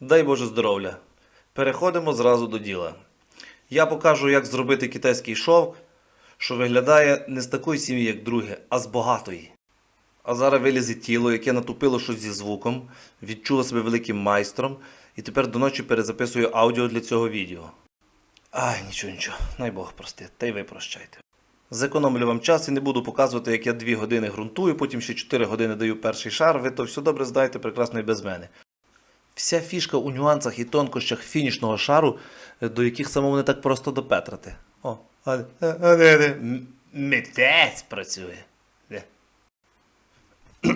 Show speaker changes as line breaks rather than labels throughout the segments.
Дай Боже здоров'я. Переходимо зразу до діла. Я покажу, як зробити китайський шовк, що виглядає не з такої сім'ї, як друге, а з багатої. А зараз вилізе тіло, яке натупило щось зі звуком, відчуло себе великим майстром, і тепер до ночі перезаписую аудіо для цього відео. Ай, нічого, нічого, най Бог простить, та й ви прощайте. Зекономлю вам час і не буду показувати, як я 2 години ґрунтую, потім ще 4 години даю перший шар, ви то все добре знаєте прекрасно і без мене. Вся фішка у нюансах і тонкощах фінішного шару, е, до яких самому не так просто допетрати. О, а, а, а, а, а, м- митець працює.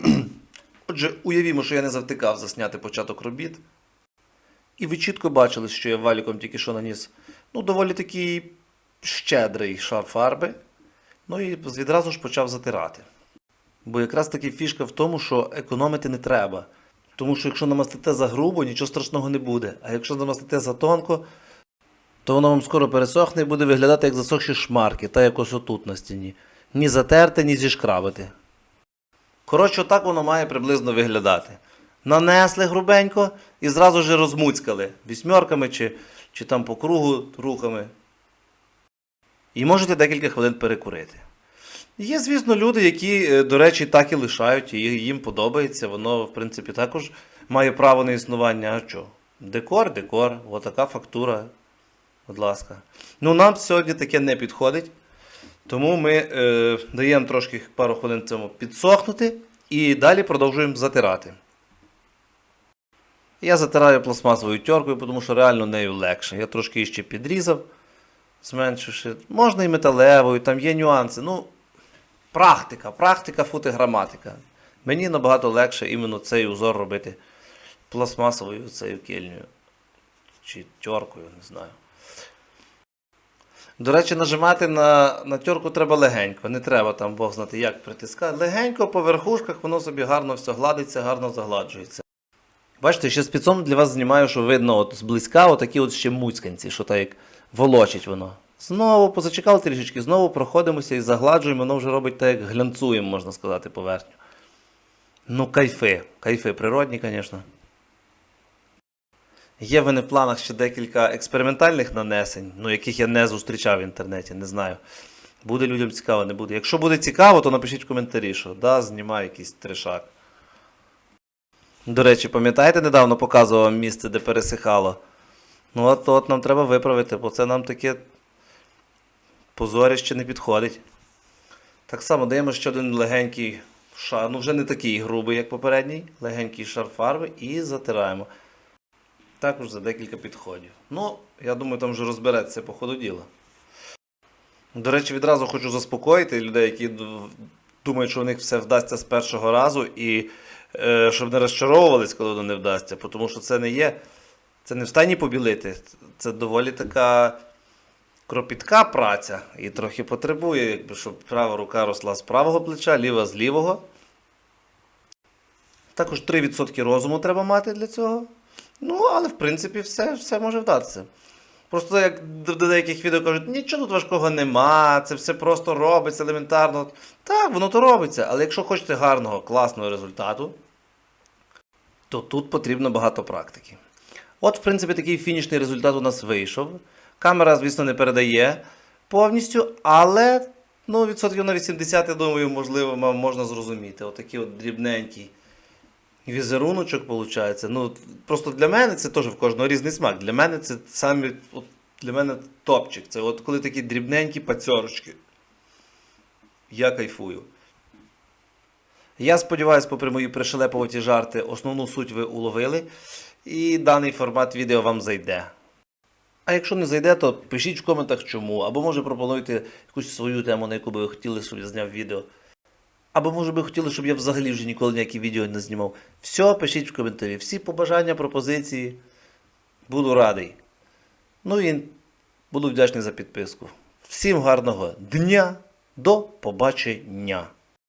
Отже, уявімо, що я не завтикав засняти початок робіт. І ви чітко бачили, що я валіком тільки що наніс ну, доволі такий щедрий шар фарби. Ну і відразу ж почав затирати. Бо якраз таки фішка в тому, що економити не треба. Тому що якщо намастите за грубо, нічого страшного не буде. А якщо намастите за тонко, то воно вам скоро пересохне і буде виглядати як засохші шмарки, та якось отут на стіні. Ні затерти, ні зішкрабити. Коротше, отак воно має приблизно виглядати. Нанесли грубенько і зразу ж розмуцькали вісьмерками чи, чи там по кругу рухами. І можете декілька хвилин перекурити. Є, звісно, люди, які, е, до речі, так і лишають, і їм подобається, воно, в принципі, також має право на існування. А що? Декор, декор, отака фактура. Будь ласка. Ну, нам сьогодні таке не підходить. Тому ми е, даємо трошки пару хвилин цьому підсохнути і далі продовжуємо затирати. Я затираю пластмасовою теркою, тому що реально нею легше. Я трошки ще підрізав, зменшивши. Можна і металевою, там є нюанси. Ну, практика, практика, фотограматика. Мені набагато легше іменно цей узор робити пластмасовою цією кельнею. Чи теркою, не знаю. До речі, нажимати на, на терку треба легенько. Не треба там Бог знати, як притискати. Легенько по верхушках воно собі гарно все гладиться, гарно загладжується. Бачите, ще спецом для вас знімаю, що видно от зблизька отакі от ще муцьканці, що так як волочить воно. Знову позачекали трішечки, знову проходимося і загладжуємо, воно вже робить так, як глянцуємо, можна сказати, поверхню. Ну, кайфи, кайфи, природні, звісно. Є в мене в планах ще декілька експериментальних нанесень, ну, яких я не зустрічав в інтернеті, не знаю. Буде людям цікаво, не буде. Якщо буде цікаво, то напишіть в коментарі, що да, знімаю якийсь трешак. До речі, пам'ятаєте, недавно показував місце, де пересихало? Ну, от, от нам треба виправити, бо це нам таке позоріще не підходить. Так само даємо ще один легенький шар, ну вже не такий грубий, як попередній, легенький шар фарби і затираємо. Також за декілька підходів. Ну, я думаю, там вже розбереться по ходу діла. До речі, відразу хочу заспокоїти людей, які думають, що у них все вдасться з першого разу, і е, щоб не розчаровувались, коли воно не вдасться, тому що це не є. Це не в стані побілити. Це доволі така кропітка праця і трохи потребує, якби, щоб права рука росла з правого плеча, ліва з лівого. Також 3% розуму треба мати для цього. Ну, але в принципі все, все може вдатися. Просто як до деяких відео кажуть, нічого тут важкого нема, це все просто робиться елементарно. Так, воно то робиться, але якщо хочете гарного, класного результату, то тут потрібно багато практики. От, в принципі, такий фінішний результат у нас вийшов. Камера, звісно, не передає повністю, але ну, відсотків на 80, я думаю, можливо, можна зрозуміти. Отакий от дрібненький візеруночок виходить. Ну, просто для мене це теж в кожного різний смак. Для мене це саме от, для мене топчик. Це от коли такі дрібненькі пацьорочки. Я кайфую. Я сподіваюся, попри мої пришелепуваті жарти, основну суть ви уловили, і даний формат відео вам зайде. А якщо не зайде, то пишіть в коментах чому, або може пропонуйте якусь свою тему, на яку би ви хотіли, щоб я зняв відео. Або може би хотіли, щоб я взагалі вже ніколи ніякі відео не знімав. Все, пишіть в коментарі. Всі побажання, пропозиції. Буду радий. Ну і буду вдячний за підписку. Всім гарного дня. До побачення.